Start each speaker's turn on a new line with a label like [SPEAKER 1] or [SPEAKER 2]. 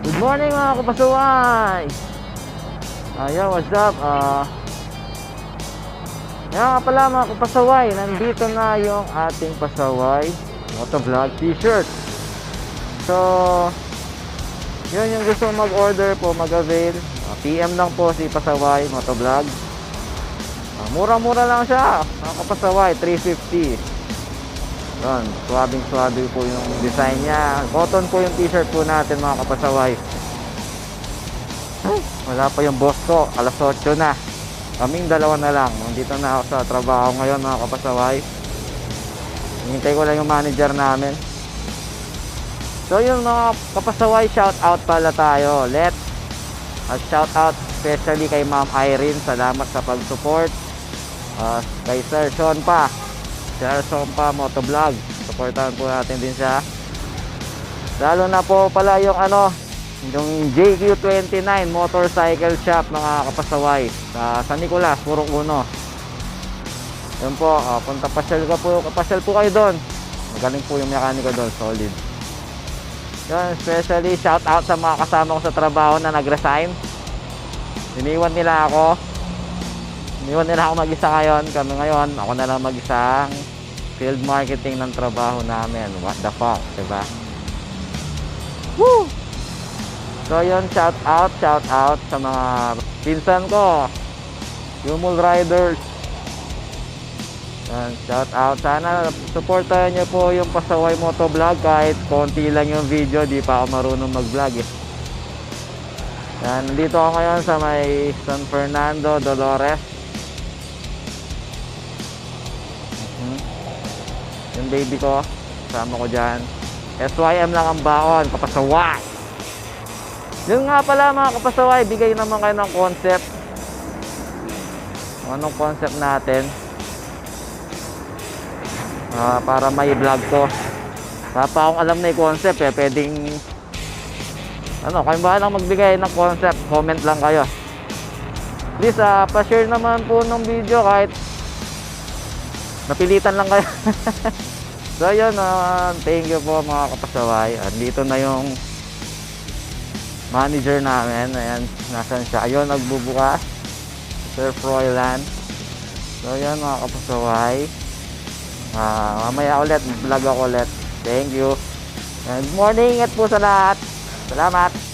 [SPEAKER 1] Good morning mga kapasuway! Ayan, what's up? Ah... Yan nga pala mga kapasaway, nandito na yung ating pasaway motovlog t-shirt. So, yun yung gusto mag-order po, mag-avail. Ah, PM lang po si Pasaway Motovlog. Ah, Mura-mura lang siya, mga kapasaway, 350. Yun, swabing swabe po yung design niya. Cotton po yung t-shirt po natin mga kapasaway. Ay, wala pa yung boss ko, alas 8 na. Kaming dalawa na lang. Nandito na ako sa trabaho ngayon mga kapasaway. Hintay ko lang yung manager namin. So yung mga kapasaway, shout out pala tayo. Let's uh, shout out especially kay Ma'am Irene. Salamat sa pag-support. Uh, kay Sir Sean pa. Sir Sean pa Motovlog. Supportahan po natin din siya. Lalo na po pala yung ano, yung JQ29 Motorcycle Shop mga kapasaway sa San Nicolas, Purok Uno. Yun po, uh, punta pasyal ka po, pasyal po kayo doon. Magaling po yung mekaniko doon, solid. Yun, especially shout out sa mga kasama ko sa trabaho na nag-resign. Iniwan nila ako. Iniwan nila ako mag-isa ngayon. Kami ngayon, ako na lang mag-isang field marketing ng trabaho namin. What the fuck, diba? Woo! So yun, shout out, shout out sa mga pinsan ko. Yumul Riders. Yan, shout out. Sana supportahan nyo po yung Pasaway Motovlog kahit konti lang yung video, di pa ako marunong mag-vlog eh. Yan, nandito ako ngayon sa may San Fernando, Dolores. Mhm. Yung baby ko, kasama ko dyan. SYM lang ang baon, kapasaway! Yun nga pala mga kapasaway, bigay naman kayo ng concept. Anong concept natin? Ah, para may vlog ko. Wala pa akong alam na yung concept eh. Pwedeng ano, kayo ba lang magbigay ng concept, comment lang kayo. Please, ah, pa-share naman po ng video kahit napilitan lang kayo. so, yun, ah, thank you po mga kapasaway. Andito na yung manager namin. Ayan, nasan siya? Ayun, nagbubukas. Sir Froilan. So, yan mga kapasaway. Ah, mamaya ulit, vlog ako ulit. Thank you. And good morning, ingat po sa lahat. Salamat.